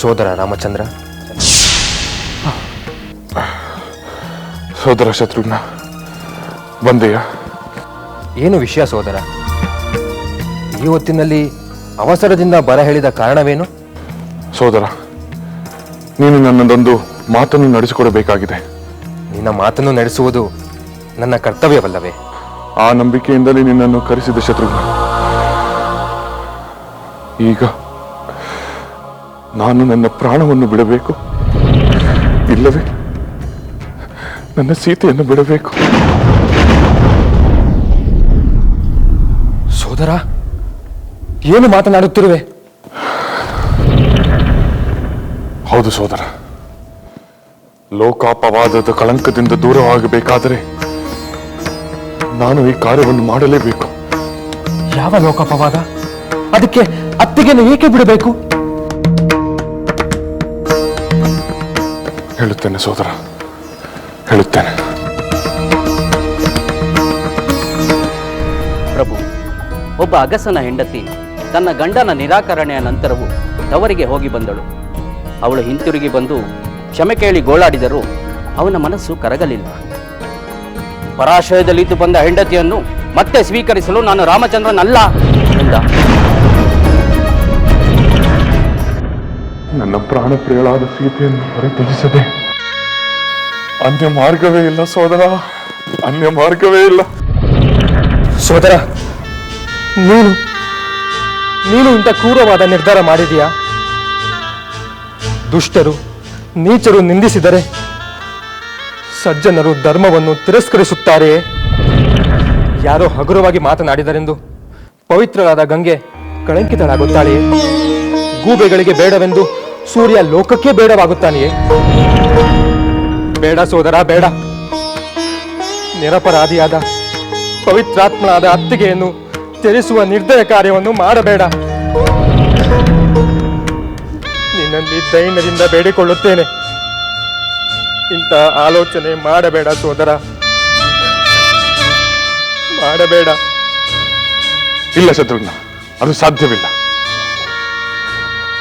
ಸೋದರ ರಾಮಚಂದ್ರ? ಸೋದರ ಶತ್ರುಘ್ನ ಬಂದೆಯ? ಏನು ವಿಷಯ ಸೋದರ? ಈ ಹೊತ್ತಿನಲ್ಲಿ ಅವಸರದಿಂದ ಬರ ಹೇಳಿದ ಕಾರಣವೇನು? ಸೋದರ ನೀನು ನನ್ನದೊಂದು ಮಾತನ್ನು ನಡೆಸಿಕೊಡಬೇಕಾಗಿದೆ. ನಿನ್ನ ಮಾತನ್ನು ನಡೆಸುವುದು ನನ್ನ ಕರ್ತವ್ಯವಲ್ಲವೇ? ಆ ನಂಬಿಕೆಯಿಂದಲೇ ನಿನ್ನನ್ನು ಕರೆಸಿದ ಶತ್ರುಘ್ನ. ಈಗ ನಾನು ನನ್ನ ಪ್ರಾಣವನ್ನು ಬಿಡಬೇಕು. ಇಲ್ಲವೇ? ನನ್ನ ಸೀತೆಯನ್ನು ಬಿಡಬೇಕು. ಸೋದರ ಏನು ಮಾತನಾಡುತ್ತಿರುವೆ? ಹೌದು ಸೋದರ. ಲೋಕಾಪವಾದದ ಕಳಂಕದಿಂದ ದೂರವಾಗಬೇಕಾದರೆ ನಾನು ಈ ಕಾರ್ಯವನ್ನು ಮಾಡಲೇಬೇಕು. ಯಾವ ಲೋಕಾಪವಾದ? ಅದಕ್ಕೆ ಅತ್ತಿಗೆಯನ್ನು ಏಕೆ ಬಿಡಬೇಕು? ಹೇಳುತ್ತೇನೆ ಸೋದರ. ಹೇಳುತ್ತೇನೆ. ಪ್ರಭು, ಒಬ್ಬ ಅಗಸನ ಹೆಂಡತಿ ತನ್ನ ಗಂಡನ ನಿರಾಕರಣೆಯ ನಂತರವೂ ತವರಿಗೆ ಹೋಗಿ ಬಂದಳು. ಅವಳು ಹಿಂತಿರುಗಿ ಬಂದು ಕ್ಷಮೆ ಕೇಳಿ ಗೋಳಾಡಿದರೂ ಅವನ ಮನಸ್ಸು ಕರಗಲಿಲ್ಲ. ಪರಾಶಯದಲ್ಲಿದ್ದು ಬಂದ ಹೆಂಡತಿಯನ್ನು ಮತ್ತೆ ಸ್ವೀಕರಿಸಲು ನಾನು ರಾಮಚಂದ್ರನಲ್ಲ ಎಂದ. ನನ್ನ ಪ್ರಾಣ ಪ್ರಿಯಳಾದ ಸೀತೆಯನ್ನು ಹೊರತುಲಿಸದೆ ಅನ್ಯ ಮಾರ್ಗವೇ ಇಲ್ಲ ಸೋದರ, ಅನ್ಯ ಮಾರ್ಗವೇ ಇಲ್ಲ. ಸೋದರ, ನೀನು ನೀನು ಇಂಥ ಕ್ರೂರವಾದ ನಿರ್ಧಾರ ಮಾಡಿದೀಯಾ ದುಷ್ಟರು, ನೀಚರು ನಿಂದಿಸಿದರೆ ಸಜ್ಜನರು ಧರ್ಮವನ್ನು ತಿರಸ್ಕರಿಸುತ್ತಾರೆಯೇ? ಯಾರೋ ಹಗುರವಾಗಿ ಮಾತನಾಡಿದರೆಂದು ಪವಿತ್ರರಾದ ಗಂಗೆ ಕಳಂಕಿತಳಾಗುತ್ತಾಳೆಯೇ? ಗೂಬೆಗಳಿಗೆ ಬೇಡವೆಂದು ಸೂರ್ಯ ಲೋಕಕ್ಕೆ ಬೇಡವಾಗುತ್ತಾನೆಯೇ? ಬೇಡ ಸೋದರ, ಬೇಡ. ನಿರಪರಾಧಿಯಾದ, ಪವಿತ್ರಾತ್ಮನಾದ ಅತ್ತಿಗೆಯನ್ನು ತ್ಯಜಿಸುವ ನಿರ್ದಯ ಕಾರ್ಯವನ್ನು ಮಾಡಬೇಡ. ನಿನ್ನಲ್ಲಿ ದೈನ್ಯದಿಂದ ಬೇಡಿಕೊಳ್ಳುತ್ತೇನೆ. ಇಂಥ ಆಲೋಚನೆ ಮಾಡಬೇಡ ಸೋದರ. ಮಾಡಬೇಡ. ಇಲ್ಲ ಶತ್ರುಘ್ನ, ಅದು ಸಾಧ್ಯವಿಲ್ಲ.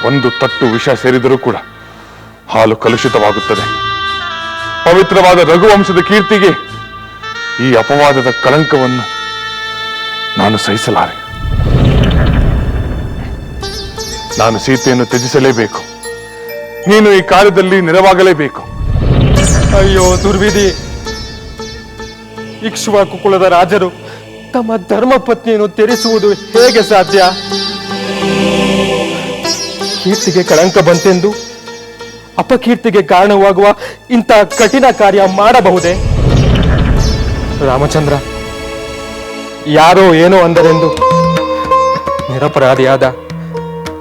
ಒಂದು ತಟ್ಟು ವಿಷ ಸೇರಿದರೂ ಕೂಡ ಹಾಲು ಕಲುಷಿತವಾಗುತ್ತದೆ. ಪವಿತ್ರವಾದ ರಘುವಂಶದ ಕೀರ್ತಿಗೆ ಈ ಅಪವಾದದ ಕಳಂಕವನ್ನು ನಾನು ಸಹಿಸಲಾರೆ. ನಾನು ಸೀತೆಯನ್ನು ತ್ಯಜಿಸಲೇಬೇಕು. ನೀನು ಈ ಕಾರ್ಯದಲ್ಲಿ ನೆರವಾಗಲೇಬೇಕು. ಅಯ್ಯೋ, ದುರ್ವಿಧಿ. ಇಕ್ಷ್ವಾಕು ಕುಲದ ರಾಜರು ತಮ್ಮ ಧರ್ಮ ಪತ್ನಿಯನ್ನು ತೆರೆಸುವುದು ಹೇಗೆ ಸಾಧ್ಯ? ಕೀರ್ತಿಗೆ ಕಳಂಕ ಬಂತೆಂದು ಅಪಕೀರ್ತಿಗೆ ಕಾರಣವಾಗುವ ಇಂಥ ಕಠಿಣ ಕಾರ್ಯ ಮಾಡಬಹುದೇ? ರಾಮಚಂದ್ರ, ಯಾರೋ ಏನೋ ಅಂದರೆಂದು ನಿರಪರಾಧಿಯಾದ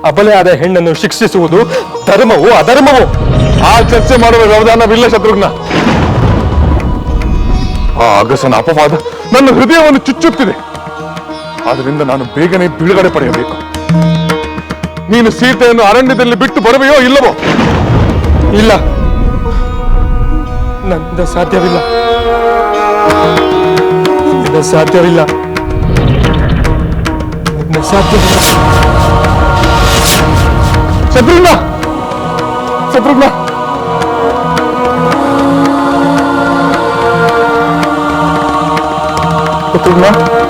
ಅಬಲೆಯಾದ ಹೆಣ್ಣನ್ನು ಶಿಕ್ಷಿಸುವುದು ಧರ್ಮವೋ ಅಧರ್ಮವೋ? ಆ ಚರ್ಚೆ ಮಾಡುವ ವ್ಯವಧಾನವಿಲ್ಲ ಶತ್ರುಘ್ನ. ಆ ಅಗಸನ ಅಪವಾದ ನನ್ನ ಹೃದಯವನ್ನು ಚುಚ್ಚುತ್ತಿದೆ. ಆದ್ದರಿಂದ ನಾನು ಬೇಗನೆ ಬಿಡುಗಡೆ ಪಡೆಯಬೇಕು. ನೀನು ಸೀತೆಯನ್ನು ಅರಣ್ಯದಲ್ಲಿ ಬಿಟ್ಟು ಬರುವೆಯೋ ಇಲ್ಲವೋ? ಇಲ್ಲ. ನನ್ನಿಂದ ಸಾಧ್ಯವಿಲ್ಲ. ಸಾಧ್ಯವಿಲ್ಲ. ಸಾಧ್ಯವಿಲ್ಲ. ಶತ್ರುಘ್ನ! ಶತ್ರುಘ್ನ! ಶತ್ರುಘ್ನ!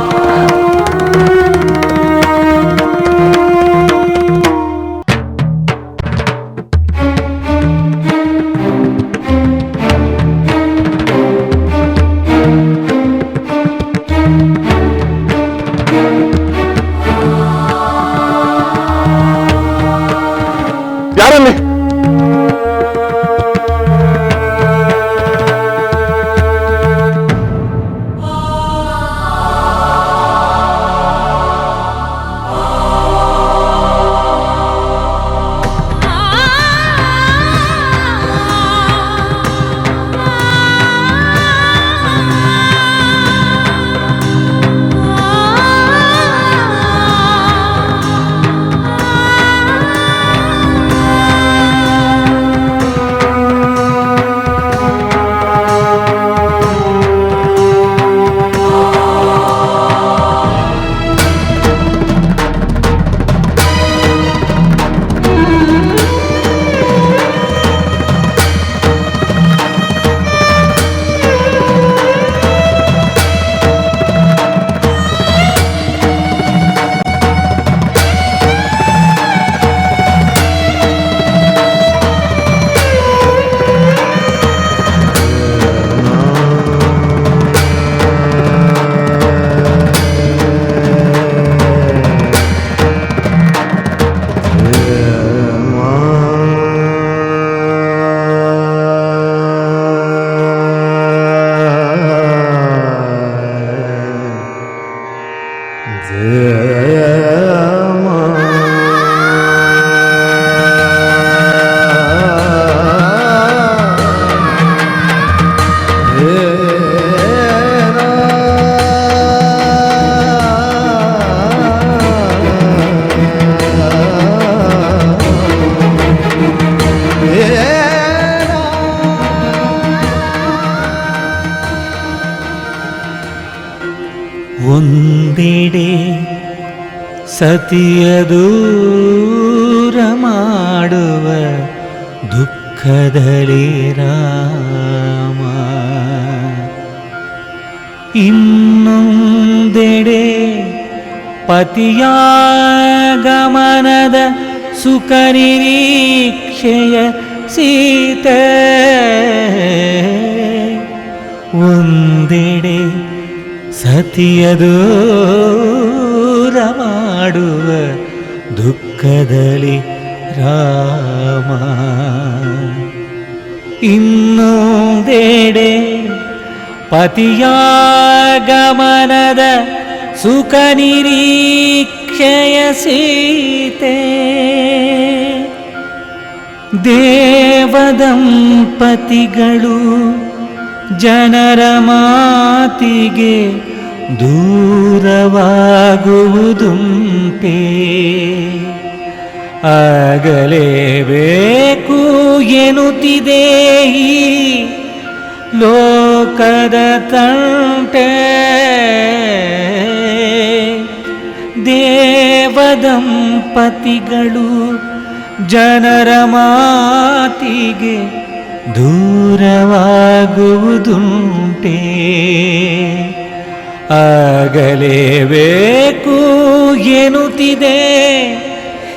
ಸತಿಯ ದೂರ ಮಾಡುವ ದುಃಖದಲ್ಲಿ ರಾಮ. ಇನ್ನೊಂದೆಡೆ ಪತಿಯ ಗಮನದ ಸುಖ ನಿರೀಕ್ಷೆಯ ಸೀತೆ. ಒಂದೆಡೆ ಸತಿಯದೋ ದೂರ ಮಾಡುವ ದುಃಖದಲ್ಲಿ ರಾಮ. ಇನ್ನೊಂದೆಡೆ ಪತಿಯ ಗಮನದ ಸುಖ ನಿರೀಕ್ಷೆಯ ಸೀತೆ. ದೇವದಂಪತಿಗಳು ಜನರ ಮಾತಿಗೆ ದೂರವಾಗುವುದುಂಟೆ. ಆಗಲೇಬೇಕು ಎನ್ನುತ್ತಿದೆ ಈ ಲೋಕದ ತಂಟೆ. ದೇವದಂಪತಿಗಳು ಜನರ ಮಾತಿಗೆ ದೂರವಾಗುವುದುಂಟೆ. ಆಗಲೇಬೇಕು ಎನ್ನುತ್ತಿದೆ.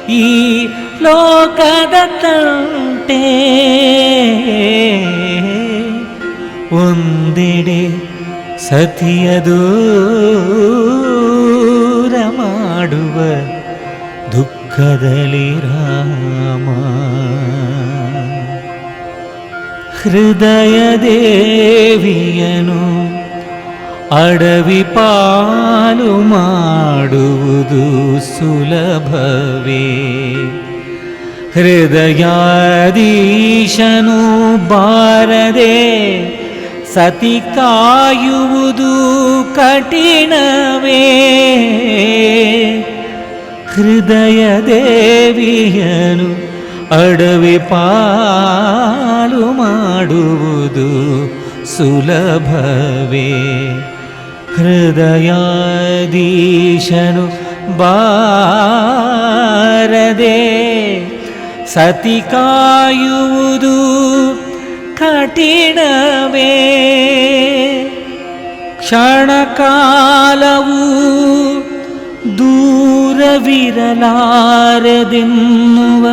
ಈ ಲೋಕದ ತಂಟೆ. ಒಂದೆಡೆ ಸತಿಯದು ಮಾಡುವ ದುಃಖದಲ್ಲಿ ರಾಮ. ಹೃದಯ ದೇವಿಯನು ಅಡವಿ ಪಾಲು ಮಾಡುವುದು ಸುಲಭವೇ? ಹೃದಯಾದೀಶನು ಬಾರದೆ ಸತಿ ಕಾಯುವುದು ಕಠಿಣವೇ? ಹೃದಯ ದೇವಿಯನು ಅಡವಿ ಪಾಲು ಮಾಡುವುದು ಸುಲಭವೇ? ಹೃದಯಾಧೀಶನು ಬಾರದೆ ಸತಿ ಕಾಯುವುದು ಕಠಿಣವೇ ಕ್ಷಣಕಾಲವು ದೂರವಿರಲಾರದೆನ್ನುವ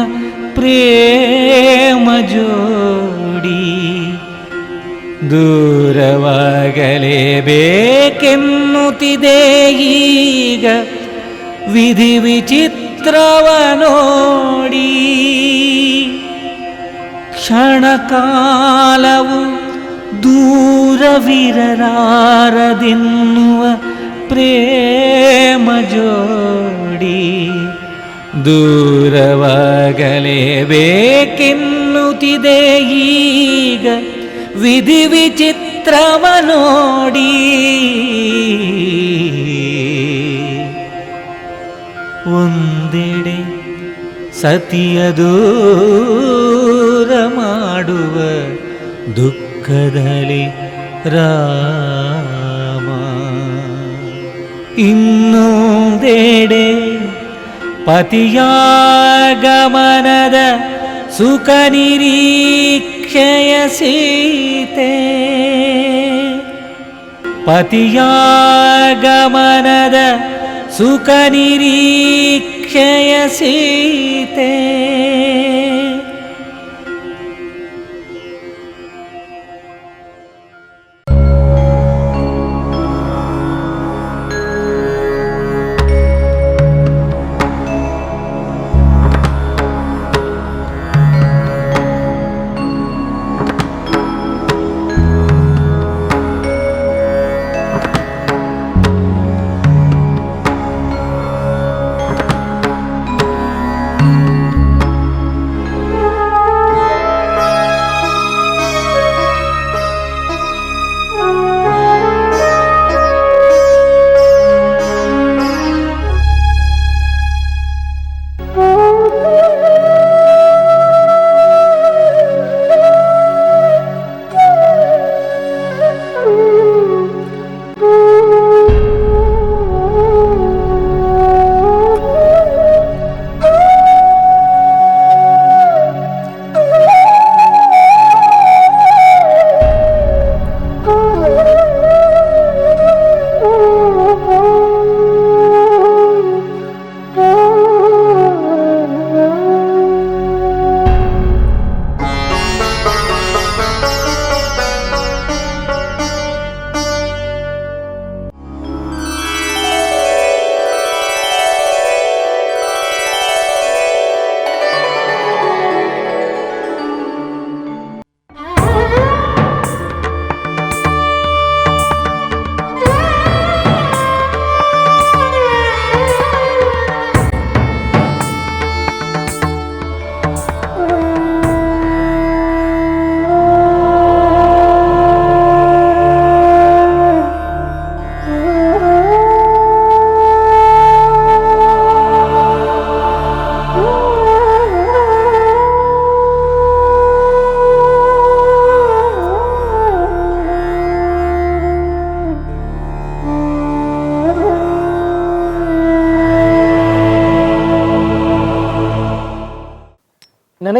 ಪ್ರೇಮ ಜೋಡಿ ದೂರವಾಗಲೇಬೇಕೆನ್ನುತ್ತಿದೆ ಈಗ ವಿಧಿ ವಿಚಿತ್ರವ ನೋಡಿ. ಕ್ಷಣಕಾಲವು ದೂರವಿರಲಾರದೆನ್ನುವ ಪ್ರೇಮ ಜೋಡಿ. ದೂರವಾಗಲೇಬೇಕೆನ್ನುತ್ತಿದೆ ಈಗ ವಿಧಿ ವಿಚಿತ್ರವ ನೋಡಿ ಒಂದೆಡೆ ಸತಿಯ ದೂರ ಮಾಡುವ ದುಃಖದಲ್ಲಿ ರಾಮ. ಇನ್ನೊಂದೆಡೆ ಪತಿಯ ಗಮನದ ಸುಖ ನಿರೀಕ್ಷೆಯ ಸೀತೆ. ಪತಿಯ ಗಮನದ ಸುಖ ನಿರೀಕ್ಷೆಯ ಸೀತೆ.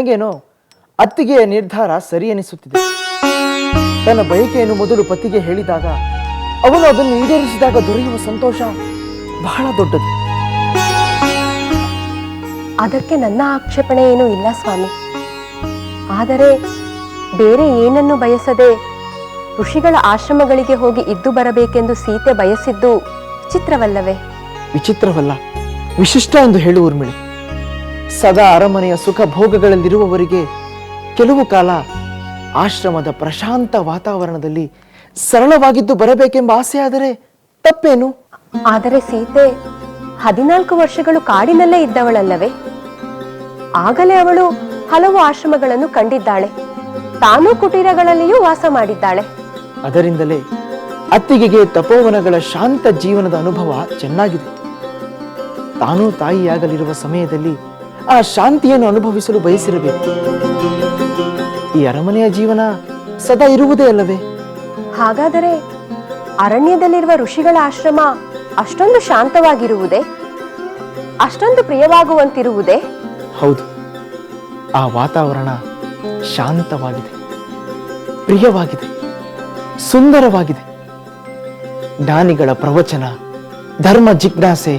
ನನಗೇನೋ ಅತ್ತಿಗೆಯ ನಿರ್ಧಾರ ಸರಿ ಅನಿಸುತ್ತಿದೆ ತನ್ನ ಬಯಕೆಯನ್ನು ಮೊದಲು ಪತಿಗೆ ಹೇಳಿದಾಗ ಅವನು ಅದನ್ನು ಈಡೇರಿಸಿದಾಗ ದೊರೆಯುವ ಸಂತೋಷ ಬಹಳ ದೊಡ್ಡದು. ಅದಕ್ಕೆ ನನ್ನ ಆಕ್ಷೇಪಣೆ ಏನೂ ಇಲ್ಲ ಸ್ವಾಮಿ. ಆದರೆ ಬೇರೆ ಏನನ್ನು ಬಯಸದೆ ಋಷಿಗಳ ಆಶ್ರಮಗಳಿಗೆ ಹೋಗಿ ಇದ್ದು ಬರಬೇಕೆಂದು ಸೀತೆ ಬಯಸಿದ್ದು ವಿಚಿತ್ರವಲ್ಲವೇ? ವಿಚಿತ್ರವಲ್ಲ ವಿಶಿಷ್ಟ ಎಂದು ಹೇಳುವ ಊರ್ಮಿಳೆ. ಸದಾ ಅರಮನೆಯ ಸುಖ ಭೋಗಗಳಲ್ಲಿರುವವರಿಗೆ ಕೆಲವು ಕಾಲ ಆಶ್ರಮದ ಪ್ರಶಾಂತ ವಾತಾವರಣದಲ್ಲಿ ಸರಳವಾಗಿದ್ದು ಬರಬೇಕೆಂಬ ಆಸೆ ಆದರೆ ತಪ್ಪೇನು? ಆದರೆ ಸೀತೆ ಹದಿನಾಲ್ಕು ವರ್ಷಗಳು ಕಾಡಿನಲ್ಲೇ ಇದ್ದವಳಲ್ಲವೇ? ಆಗಲೇ ಅವಳು ಹಲವು ಆಶ್ರಮಗಳನ್ನು ಕಂಡಿದ್ದಾಳೆ. ತಾನೂ ಕುಟೀರಗಳಲ್ಲಿಯೂ ವಾಸ ಮಾಡಿದ್ದಾಳೆ. ಅದರಿಂದಲೇ ಅತ್ತಿಗೆಗೆ ತಪೋವನಗಳ ಶಾಂತ ಜೀವನದ ಅನುಭವ ಚೆನ್ನಾಗಿದೆ. ತಾನೂ ತಾಯಿಯಾಗಲಿರುವ ಸಮಯದಲ್ಲಿ ಆ ಶಾಂತಿಯನ್ನು ಅನುಭವಿಸಲು ಬಯಸಿರಬೇಕು. ಈ ಅರಮನೆಯ ಜೀವನ ಸದಾ ಇರುವುದೇ ಅಲ್ಲವೇ? ಹಾಗಾದರೆ ಅರಣ್ಯದಲ್ಲಿರುವ ಋಷಿಗಳ ಆಶ್ರಮ ಅಷ್ಟೊಂದು ಶಾಂತವಾಗಿರುವುದೇ? ಅಷ್ಟೊಂದು ಪ್ರಿಯವಾಗುವಂತಿರುವುದೇ? ಹೌದು. ಆ ವಾತಾವರಣ ಶಾಂತವಾಗಿದೆ. ಪ್ರಿಯವಾಗಿದೆ. ಸುಂದರವಾಗಿದೆ. ಜ್ಞಾನಿಗಳ ಪ್ರವಚನ ಧರ್ಮ ಜಿಜ್ಞಾಸೆ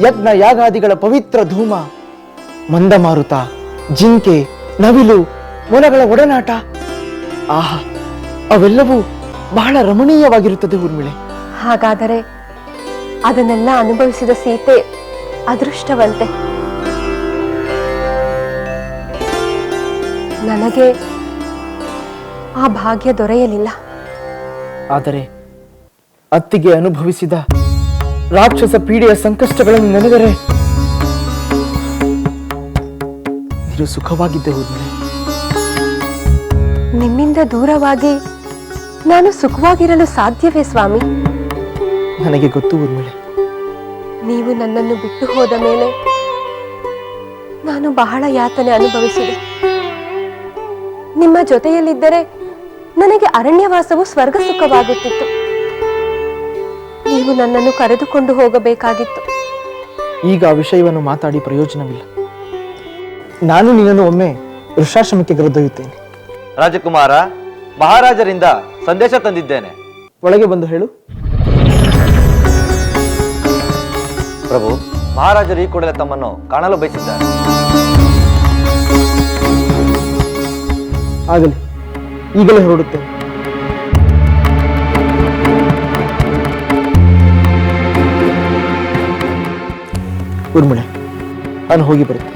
ಯಜ್ಞ ಯಾಗಾದಿಗಳ ಪವಿತ್ರ ಧೂಮ ಮಂದಮಾರುತ ಜಿಂಕೆ ನವಿಲು ಮೊಲಗಳ ಒಡನಾಟ. ಆಹಾ ಅವೆಲ್ಲವೂ ಬಹಳ ರಮಣೀಯವಾಗಿರುತ್ತದೆ ಊರ್ಮಿಳೆ. ಹಾಗಾದರೆ ಅದನ್ನೆಲ್ಲ ಅನುಭವಿಸಿದ ಸೀತೆ ಅದೃಷ್ಟವಂತೆ. ನನಗೆ ಆ ಭಾಗ್ಯ ದೊರೆಯಲಿಲ್ಲ. ಆದರೆ ಅತ್ತಿಗೆ ಅನುಭವಿಸಿದ ರಾಕ್ಷಸ ಪೀಡೆಯ ಸಂಕಷ್ಟಗಳನ್ನು ನೆನೆದರೆ ನೀನು ಸುಖವಾಗಿದ್ದೆ ಹೋದ್ಮೇಲೆ ನಿಮ್ಮಿಂದ ದೂರವಾಗಿ ನಾನು ಸುಖವಾಗಿರಲು ಸಾಧ್ಯವೇ ಸ್ವಾಮಿ? ನನಗೆ ಗೊತ್ತು ಊರ್ಮಿಳೆ. ನೀವು ನನ್ನನ್ನು ಬಿಟ್ಟು ಹೋದ ಮೇಲೆ ನಾನು ಬಹಳ ಯಾತನೆ ಅನುಭವಿಸಿದೆ. ನಿಮ್ಮ ಜೊತೆಯಲ್ಲಿದ್ದರೆ ನನಗೆ ಅರಣ್ಯವಾಸವು ಸ್ವರ್ಗ ಸುಖವಾಗುತ್ತಿತ್ತು ನೀವು ನನ್ನನ್ನು ಕರೆದುಕೊಂಡು ಹೋಗಬೇಕಾಗಿತ್ತು. ಈಗ ಆ ವಿಷಯವನ್ನು ಮಾತಾಡಿ ಪ್ರಯೋಜನವಿಲ್ಲ. ನಾನು ನಿನ್ನನ್ನು ಒಮ್ಮೆ ವೃಷಾಶ್ರಮಕ್ಕೆ ಕರೆದೊಯ್ಯುತ್ತೇನೆ. ರಾಜಕುಮಾರ ಮಹಾರಾಜರಿಂದ ಸಂದೇಶ ತಂದಿದ್ದೇನೆ. ಒಳಗೆ ಬಂದು ಹೇಳು. ಪ್ರಭು ಮಹಾರಾಜರು ಈ ಕೂಡಲೇ ತಮ್ಮನ್ನು ಕಾಣಲು ಬಯಸಿದ್ದಾರೆ. ಆಗಲಿ ಈಗಲೇ ಹೊರಡುತ್ತೇನೆ. ಊರ್ಮಿಳೆ ನಾನು ಹೋಗಿ ಬರುತ್ತೆ